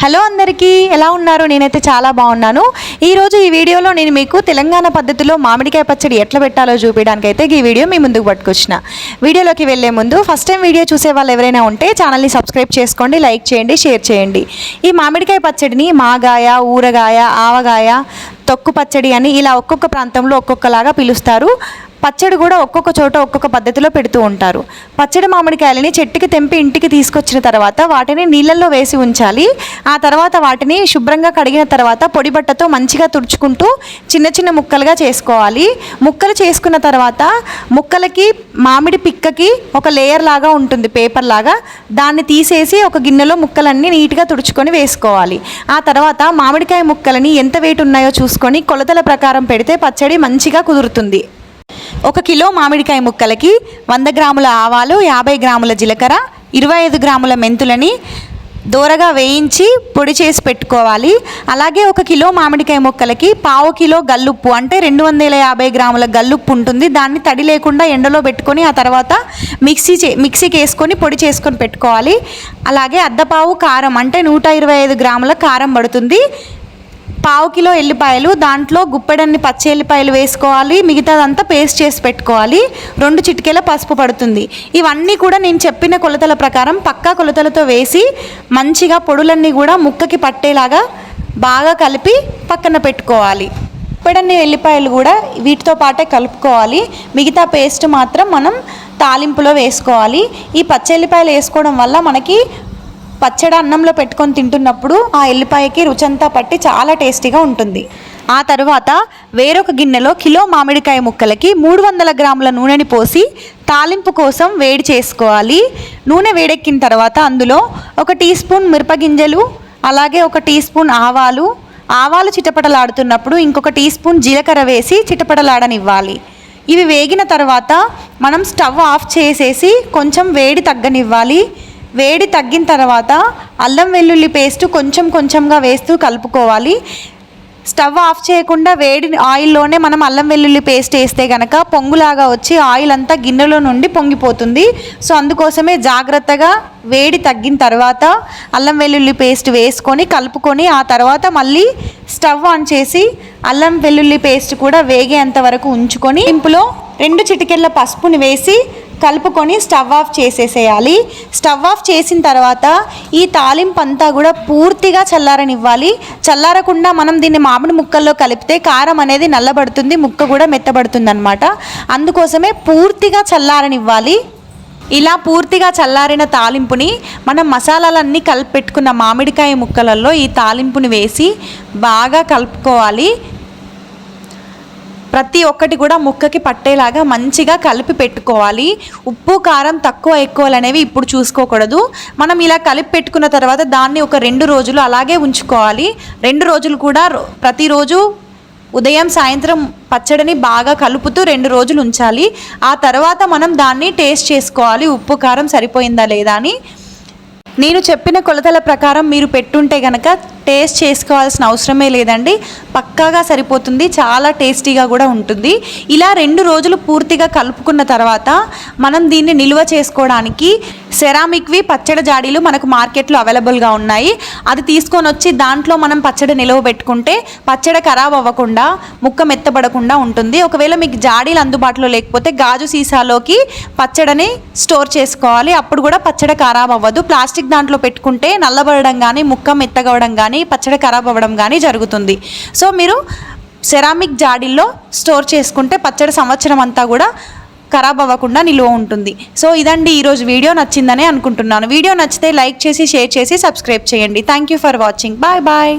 Hello అందరికీ ఎలా ఉన్నారు? నేనైతే చాలా బాగున్నాను. ఈరోజు ఈ వీడియోలో నేను మీకు తెలంగాణ పద్ధతిలో మామిడికాయ పచ్చడి ఎట్లా పెట్టాలో చూపించడానికి అయితే ఈ వీడియో మీ ముందుకు పట్టుకొచ్చిన. వీడియోలోకి వెళ్ళే ముందు ఫస్ట్ టైం వీడియో చూసే వాళ్ళు ఎవరైనా ఉంటే ఛానల్ని సబ్స్క్రైబ్ చేసుకోండి లైక్ చేయండి షేర్ చేయండి. ఈ మామిడికాయ పచ్చడిని మాగాయ ఊరగాయ ఆవగాయ తొక్కు పచ్చడి అని ఇలా ఒక్కొక్క ప్రాంతంలో ఒక్కొక్కలాగా పిలుస్తారు. పచ్చడి కూడా ఒక్కొక్క చోట ఒక్కొక్క పద్ధతిలో పెడుతూ ఉంటారు. పచ్చడి మామిడికాయలని చెట్టుకి తెంపి ఇంటికి తీసుకొచ్చిన తర్వాత వాటిని నీళ్ళల్లో వేసి ఉంచాలి. ఆ తర్వాత వాటిని శుభ్రంగా కడిగిన తర్వాత పొడి బట్టతో మంచిగా తుడుచుకుంటూ చిన్న చిన్న ముక్కలుగా చేసుకోవాలి. ముక్కలు చేసుకున్న తర్వాత ముక్కలకి మామిడి పిక్కకి ఒక లేయర్ లాగా ఉంటుంది పేపర్ లాగా. దాన్ని తీసేసి ఒక గిన్నెలో ముక్కలన్నీ నీట్గా తుడుచుకొని వేసుకోవాలి. ఆ తర్వాత మామిడికాయ ముక్కలని ఎంత వెయిట్ ఉన్నాయో చూసుకొని కొలతల ప్రకారం పెడితే పచ్చడి మంచిగా కుదురుతుంది. ఒక కిలో మామిడికాయ ముక్కలకి వంద గ్రాముల ఆవాలు యాభై గ్రాముల జీలకర్ర ఇరవై ఐదు గ్రాముల మెంతులని దోరగా వేయించి పొడి చేసి పెట్టుకోవాలి. అలాగే ఒక కిలో మామిడికాయ ముక్కలకి పావు కిలో గల్లుప్పు అంటే రెండు వందల యాభై గ్రాముల గల్లుప్పు ఉంటుంది. దాన్ని తడి లేకుండా ఎండలో పెట్టుకొని ఆ తర్వాత మిక్సీ చే మిక్సీకి వేసుకొని పొడి చేసుకొని పెట్టుకోవాలి. అలాగే అద్దపావు కారం అంటే నూట ఇరవై ఐదు గ్రాముల కారం పడుతుంది. పావు కిలో ఎల్లిపాయలు దాంట్లో గుప్పెడన్ని పచ్చి ఎల్లిపాయలు వేసుకోవాలి మిగతాదంతా పేస్ట్ చేసి పెట్టుకోవాలి. రెండు చిటికేల పసుపు పడుతుంది. ఇవన్నీ కూడా నేను చెప్పిన కొలతల ప్రకారం పక్కా కొలతలతో వేసి మంచిగా పొడులన్నీ కూడా ముక్కకి పట్టేలాగా బాగా కలిపి పక్కన పెట్టుకోవాలి. గుప్పెడన్ని ఎల్లిపాయలు కూడా వీటితో పాటే కలుపుకోవాలి. మిగతా పేస్ట్ మాత్రం మనం తాలింపులో వేసుకోవాలి. ఈ పచ్చి ఎల్లిపాయలు వేసుకోవడం వల్ల మనకి పచ్చడి అన్నంలో పెట్టుకొని తింటున్నప్పుడు ఆ ఎల్లిపాయకి రుచంతా పట్టి చాలా టేస్టీగా ఉంటుంది. ఆ తరువాత వేరొక గిన్నెలో కిలో మామిడికాయ ముక్కలకి మూడు వందల గ్రాముల నూనెని పోసి తాలింపు కోసం వేడి చేసుకోవాలి. నూనె వేడెక్కిన తర్వాత అందులో ఒక టీ స్పూన్ మిరపగింజలు అలాగే ఒక టీ స్పూన్ ఆవాలు. ఆవాలు చిటపటలాడుతున్నప్పుడు ఇంకొక టీ స్పూన్ జీలకర్ర వేసి చిటపటలాడనివ్వాలి. ఇవి వేగిన తర్వాత మనం స్టవ్ ఆఫ్ చేసేసి కొంచెం వేడి తగ్గనివ్వాలి. వేడి తగ్గిన తర్వాత అల్లం వెల్లుల్లి పేస్ట్ కొంచెం కొంచెంగా వేస్తూ కలుపుకోవాలి. స్టవ్ ఆఫ్ చేయకుండా వేడి ఆయిల్లోనే మనం అల్లం వెల్లుల్లి పేస్ట్ వేస్తే కనుక పొంగులాగా వచ్చి ఆయిల్ అంతా గిన్నెలో నుండి పొంగిపోతుంది. సో అందుకోసమే జాగ్రత్తగా వేడి తగ్గిన తర్వాత అల్లం వెల్లుల్లి పేస్ట్ వేసుకొని కలుపుకొని ఆ తర్వాత మళ్ళీ స్టవ్ ఆన్ చేసి అల్లం వెల్లుల్లి పేస్ట్ కూడా వేగేంత వరకు ఉంచుకొని ఇంపులో రెండు చిటికెళ్ళ పసుపుని వేసి కలుపుకొని స్టవ్ ఆఫ్ చేసేసేయాలి. స్టవ్ ఆఫ్ చేసిన తర్వాత ఈ తాలింపు అంతా కూడా పూర్తిగా చల్లారనివ్వాలి. చల్లారకుండా మనం దీన్ని మామిడి ముక్కల్లో కలిపితే కారం అనేది నల్లబడుతుంది ముక్క కూడా మెత్తబడుతుంది అనమాట అందుకోసమే పూర్తిగా చల్లారనివ్వాలి. ఇలా పూర్తిగా చల్లారిన తాలింపుని మనం మసాలాలన్నీ కలిపి పెట్టుకున్న మామిడికాయ ముక్కలలో ఈ తాలింపుని వేసి బాగా కలుపుకోవాలి. ప్రతి ఒక్కటి కూడా ముక్కకి పట్టేలాగా మంచిగా కలిపి పెట్టుకోవాలి. ఉప్పు కారం తక్కువ ఎక్కువలు అనేవి ఇప్పుడు చూసుకోకూడదు. మనం ఇలా కలిపి పెట్టుకున్న తర్వాత దాన్ని ఒక రెండు రోజులు అలాగే ఉంచుకోవాలి. రెండు రోజులు కూడా ప్రతిరోజు ఉదయం సాయంత్రం పచ్చడిని బాగా కలుపుతూ రెండు రోజులు ఉంచాలి. ఆ తర్వాత మనం దాన్ని టేస్ట్ చేసుకోవాలి. ఉప్పు కారం సరిపోయిందా లేదా అని. నేను చెప్పిన కొలతల ప్రకారం మీరు పెట్టుంటే కనుక టేస్ట్ చేసుకోవాల్సిన అవసరమే లేదండి. పక్కాగా సరిపోతుంది. చాలా టేస్టీగా కూడా ఉంటుంది. ఇలా రెండు రోజులు పూర్తిగా కలుపుకున్న తర్వాత మనం దీన్ని నిల్వ చేసుకోవడానికి సెరామిక్వి పచ్చడి జాడీలు మనకు మార్కెట్లో అవైలబుల్గా ఉన్నాయి. అది తీసుకొని వచ్చి దాంట్లో మనం పచ్చడి నిలవ పెట్టుకుంటే పచ్చడి ఖరాబ్ అవ్వకుండా ముక్క మెత్తబడకుండా ఉంటుంది. ఒకవేళ మీకు జాడీలు అందుబాటులో లేకపోతే గాజు సీసాలోకి పచ్చడిని స్టోర్ చేసుకోవాలి. అప్పుడు కూడా పచ్చడి ఖరాబ్ అవ్వదు. ప్లాస్టిక్ దాంట్లో పెట్టుకుంటే నల్లబడడం కానీ ముక్క మెత్తగవడం కానీ పచ్చడి ఖరాబ్ అవ్వడం కానీ జరుగుతుంది. సో మీరు సెరామిక్ జాడీల్లో స్టోర్ చేసుకుంటే పచ్చడి సంవత్సరం అంతా కూడా ఖరాబ్ అవ్వకుండా నిలువ ఉంటుంది. సో ఇదండి ఈరోజు వీడియో నచ్చిందని అనుకుంటున్నాను. వీడియో నచ్చితే లైక్ చేసి షేర్ చేసి సబ్స్క్రైబ్ చేయండి. Thank you for watching. Bye bye.